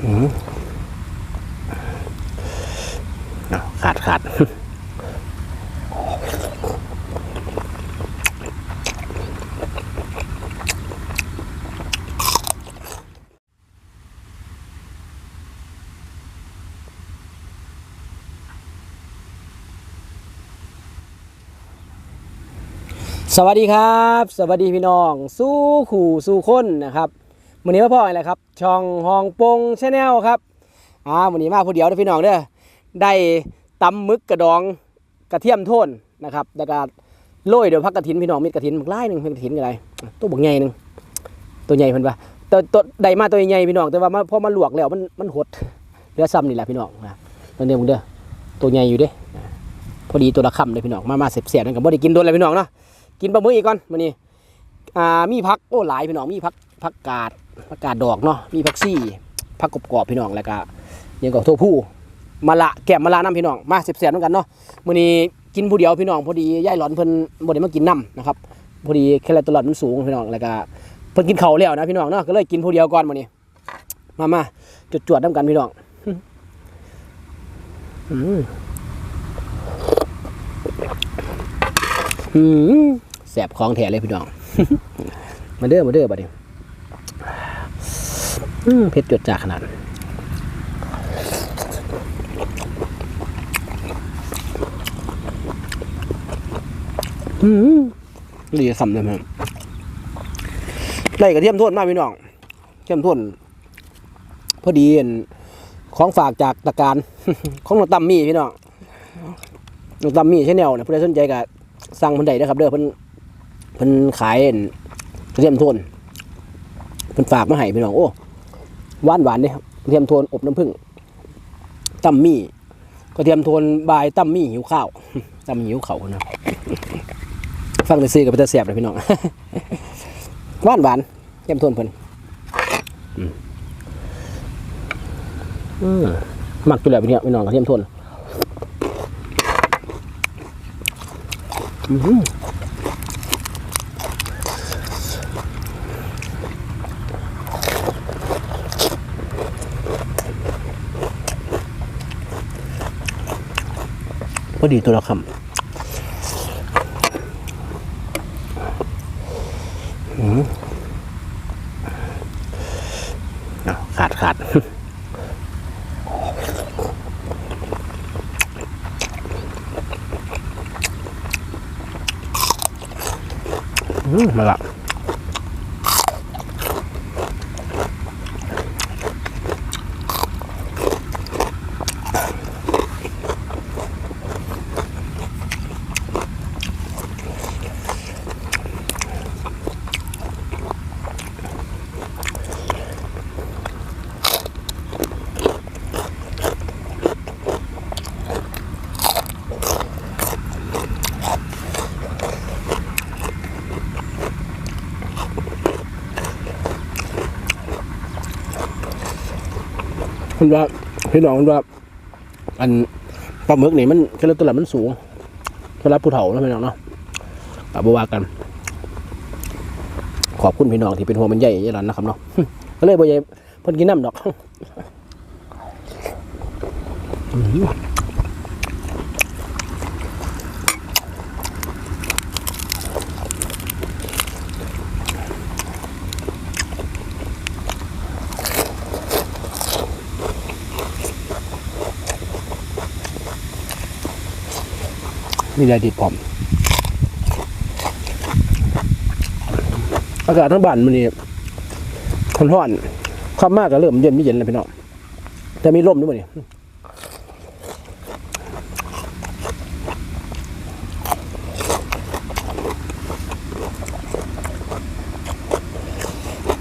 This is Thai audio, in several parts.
เอาขาดขาดสวัสดีครับ สวัสดีพี่น้อง สู้ขู่สู้คนนะครับ วันนี้มาพ่ออะไรครับ ช่องฮองปงชาแนลครับอ่าวันนี้มาผู้เดียวนะพี่น้องเด้อได้ตำมึกกระดองกระเทียมโทนนะครับแล้วก็โรยเดี๋ยวพักกระถินพี่น้องมีกระถินบักไล่หนึ่งเป็นกระถินอะไรตัวบักใหญ่หนึ่งตัวใหญ่เพิ่นปะตัวตัวได้มาตัวใหญ่พี่น้องแต่ว่าพอมาลวกแล้วมันมันหดเหลือซ้ำนี่แหละพี่น้องนะตัวนี้มึงเด้อตัวใหญ่อยู่เด้พอดีตัวละคำเลยพี่น้องมามาเสียบๆนั่นก็บ่ได้กินโดนเลยพี่น้องเนาะกินปลาหมึกอีกก่อนมื้อนี้อ่ามีผักโอ้หลายพี่น้องมีผัก ผักกาดผักกาดดอกเนาะมีผักซี่ผักกรอบๆพี่น้องแล้วก็ยังก็โทผู้มะละแกมมะละน้ำพี่น้องมาเสียบๆเหมือนกันเนาะมื้อนี้กินผู้เดียวพี่น้องพอดีย่ายหลอนเพิ่นบ่ได้มากินน้ำนะครับพอดีแคลอรี่มันสูงพี่น้องแล้วก็เพิ่นกินเขาแล้วนะพี่น้องเนาะก็เลยกินผู้เดียวก่อนมื้อนี้มามาจวดๆน้ำกันพี่น้องอืมอืมแสบของแท้เลยพี่น้องมาเด้อมาเด้อบัดนี้ อืมเผ็ดจดจากขนาดอืมดีสำเลยมั้งได้กระเทียมโทษมากพี่น้องเทียมโทษพอดีเห็นของฝากจากตะการ ของน้องตั้มมี่พี่น้องน้องตั้มมี่ชแนลเนี่ยผู้ใดสนใจก็สั่งเพิ่นได้นะครับ เด้อเพิ่นเพิ่นขายอั่นกระเทียมโทนเพิ่นฝากมาให้พี่น้องโอ้ หวานหวานเนี่ยกระเทียมโทนอบน้ำผึ้งตั้มมี่กระเทียมโทนบายตั้มมี่หิวข้าวตั้มมี่หิวเขานะฟังแต่ซื้อกับเตเสียบเลยพี่น้องหวานหวานกระเทียมโทนเพิ่นอืมอืมมักจุดแล้วพี่เนี่ยพี่น้องกระเทียมโทนอืม พอดีตัวละคำอืมขาดขาดอืมมาละ คุณว่าพี่น้องคุณว่า อันปลาหมึกนี่มันคือตัวละมันสูงสำหรับผู้เฒ่านะพี่น้องเนาะกับบัวากัน ขอบคุณพี่น้องที่เป็นห่วงมันใหญ่ยันนะครับเนาะก็เลยบ่ใหญ่เพิ่นกินน้ำดอก มีอะไรติดผมอากาศทั้งบ้านมันนี่คนร้อนความมากก็เริ่มเย็นไม่เย็นแล้วพี่น้องแต่มีลมด้วยมั้ยนี่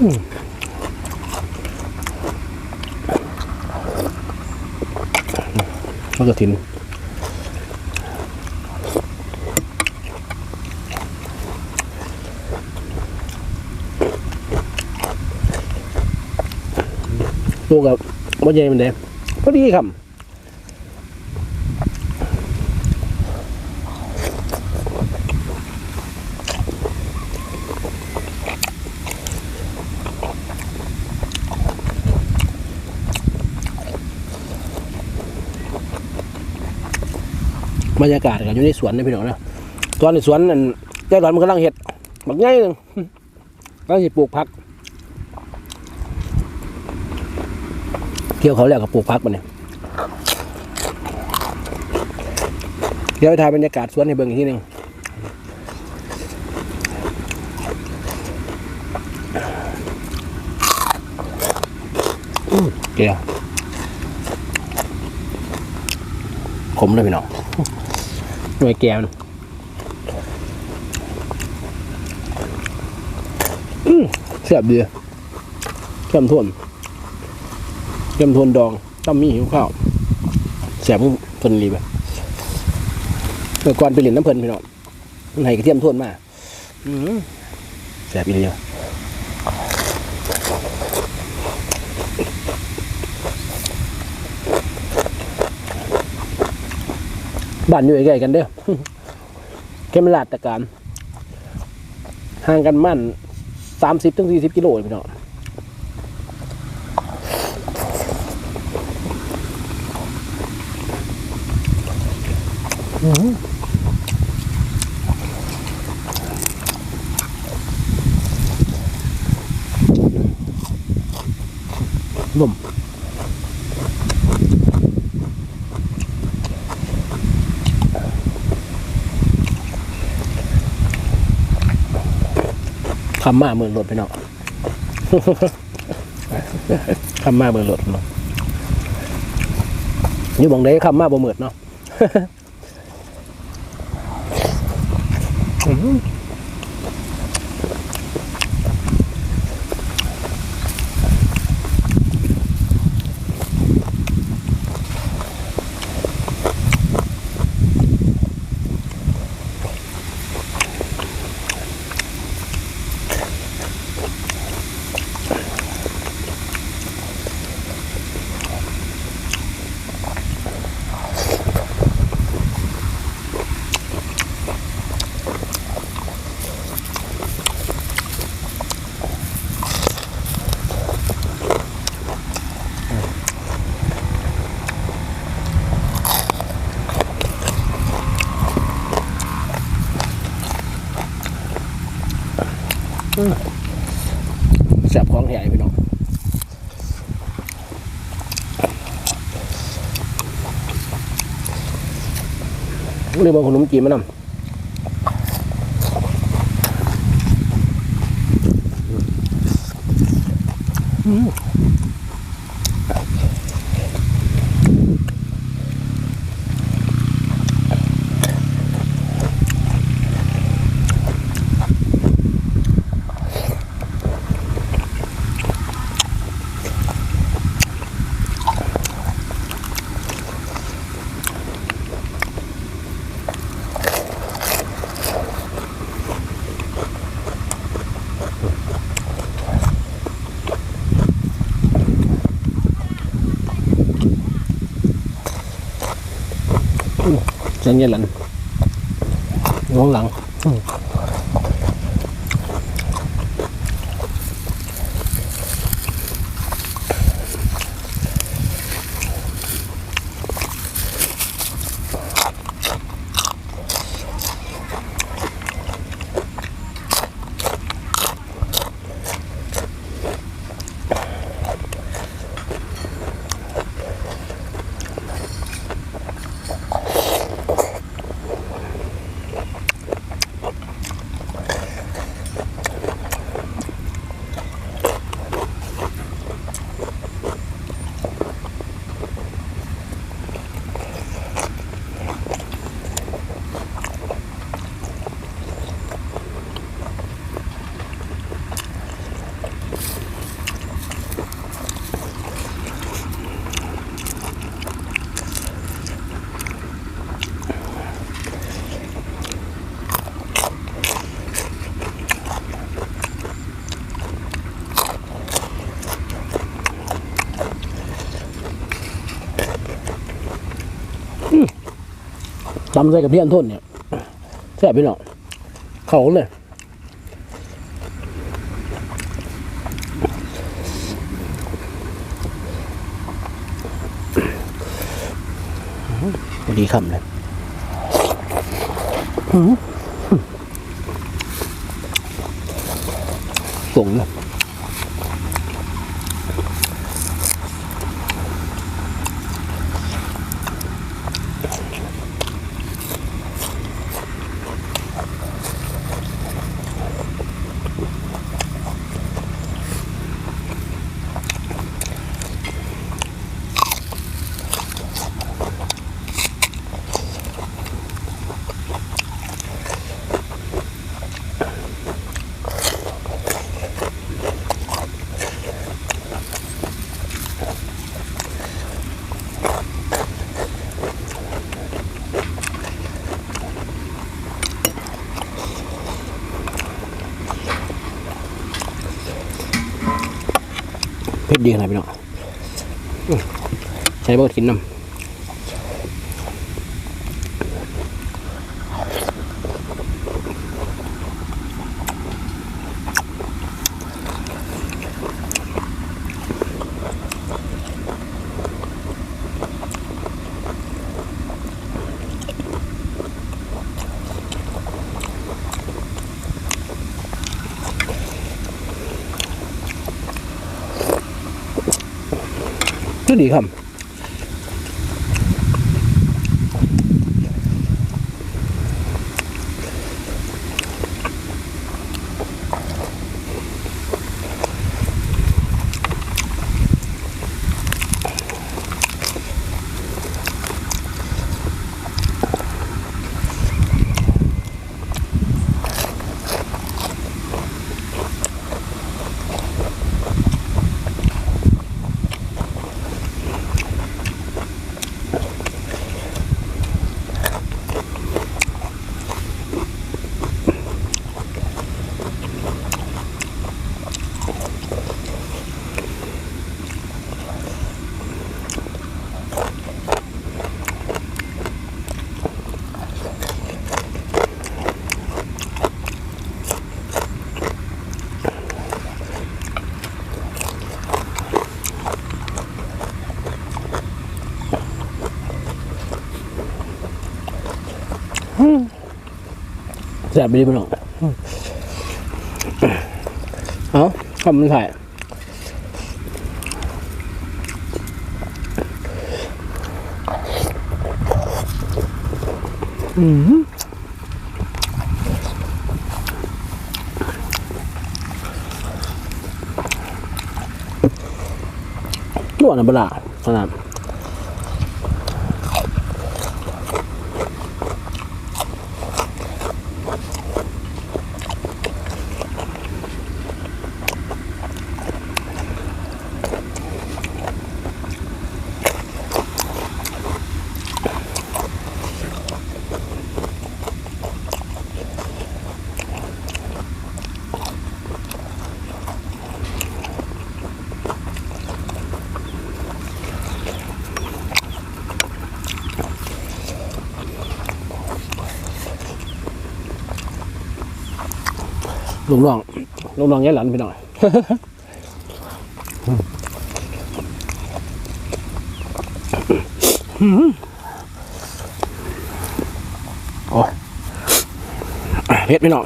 อืมแล้วก็ทิ้น ตัวกับบ่ใหญ่มันเด้พอดีครับบรรยากาศกันอยู่ในสวนนะพี่น้องนะตอนในสวนนั่นใจร้อนมันกำลังเห็ดบักง่ายหนึ่งกำลังจะปลูกผัก เกี่ยวเขาแล้วกับปลูกผักมันเนี่ยเดี๋ยวไปถ่ายบรรยากาศสวนให้เบิ่งอีกทีหนึงเกี่ยวขมเลยพี่น้องหน่วยแก้วนะอืมแซ่บดีเข้มข้น เข้มข้นดองต้มมีหิวข้าวแซ่บเพิ่นรีไปเมื่อก่อนไปเล่นน้ำเพิ่นพี่น้องมันให้กระเทียมทวนมาแซ่บอีเดียวบ้านอยู่ใกล้ๆกันเด้อแค่มลาดตะการห่างกันมั่นสามสิบถึงสี่สิบกิโลเลยพี่น้อง อื้อหือนุ่มคำมาเมืองรถพี่น้องคำมาเมืองรถเนาะอยู่บองได้คำมาบ่เมือดเนาะ อื้ เรียกว่าขนมจีนมานำอืม เสียง ตำใส่กับเพี้ยนทุ่นเนี่ยแซ่บพี่น้องเขาเลยพอดีคำเลยส่งเลย เผ็ดดีขนาดพี่น้องใช้เบอดกินน้ำ ก็ดีค แซ่บไปดีพี่น้องอื้อเอาทำมันถ่ายอืมนวดนะเปล่าขนาด ลุงน้องลุงน้องยัยหลันไปหน่อยโอ้เผ็ดพี่น้อง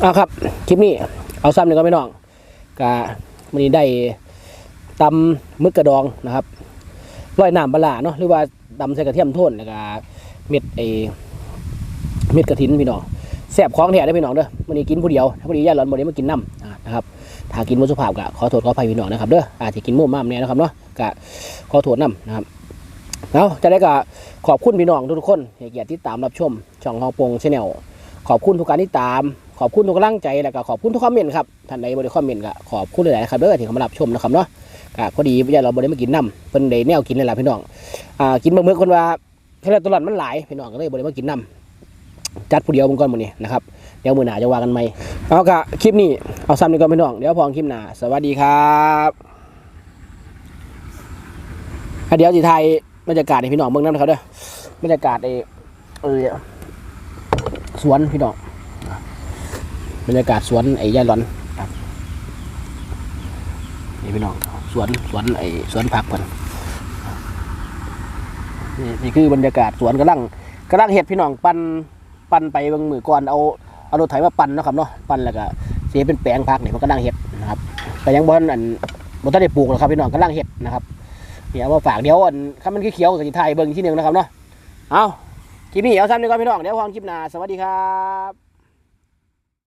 เอาครับ คลิปนี้ เอาซ้ำหนึ่งก็พี่น้องกะมันนี้ได้ตำมึกกระดองนะครับร้อยน้ำปลาร้าเนาะหรือว่าตำใส่กระเทียมโทนแล้วก็เม็ดไอ เม็ดกระถินพี่น้องแซ่บของแท้ได้พี่น้องเด้อมันนี้กินผู้เดียวถ้าผู้เดียวย่าหลอนบ่ได้มากินน้ำนะครับถ้ากินมุสุภาพก็ขอโทษขออภัยพี่น้องนะครับเด้ออาจจะกินมุ่มมามเนี่ยนะครับเนาะก็ขอโทษน้ำนะครับแล้วจะได้ก็ขอบคุณพี่น้องทุกๆคนเกียรติติดตามรับชมช่องฮองปงชาแนลขอบคุณทุกการติดตาม ขอบคุณทุกกำลังใจแล้วก็ขอบคุณทุกคอมเมนต์ครับท่านใดบริคอมเมนต์ก็ขอบคุณหลายๆครับเด้อที่เข้ามารับชมนะครับเนาะก็พอดีว่าเราบริมากินน้ำเพิ่นได้แนวกินเลยล่ะพี่น้องอ่ากินบะเมือคนว่าแค่ตลอดมันหลายพี่น้องก็เลยบริมากินน้ำ จัดผู้เดียวมึงก่อนมื้อนี้นะครับเดี๋ยวมือหนาจะว่ากันใหมเอากะคลิปนี้เอาซ้ำนี้ก่อนพี่น้องเดี๋ยวพอกันคลิปหนาสวัสดีครับเดี๋ยวสิไทยบรรยากาศให้พี่น้องเบิ่งน้ำนะครับเด้อบรรยากาศไอ้เออสวนพี่น้องบรรยากาศสวนไอ้ย่าหลอนครับนี่พี่น้องสวนสวนไอ้สวนผักเพิ่นนี่นี่คือบรรยากาศสวนกำลังกำลังเห็ดพี่น้องปั่น ปั่นไปบางมือก่อนเอาเอารถไถมาปั่นนะครับเนาะปั่นแล้วก็เสียเป็นแปลงพักเนี่ยมันก็นั่งเห็ดนะครับแต่ยังบ่ทันอันบ่ทันได้ปลูกหรอกครับพี่น้องก็นั่งเห็ดนะครับเดี๋ยวมาฝากเดี๋ยวอันข้ามันเขียวๆก็สิถ่ายเบิ้งอีกทีหนึ่งนะครับเนาะเอาคลิปนี้เอาซ้ำดีกว่าพี่น้องเดี๋ยวพอกันคลิปหน้าสวัสดีครับ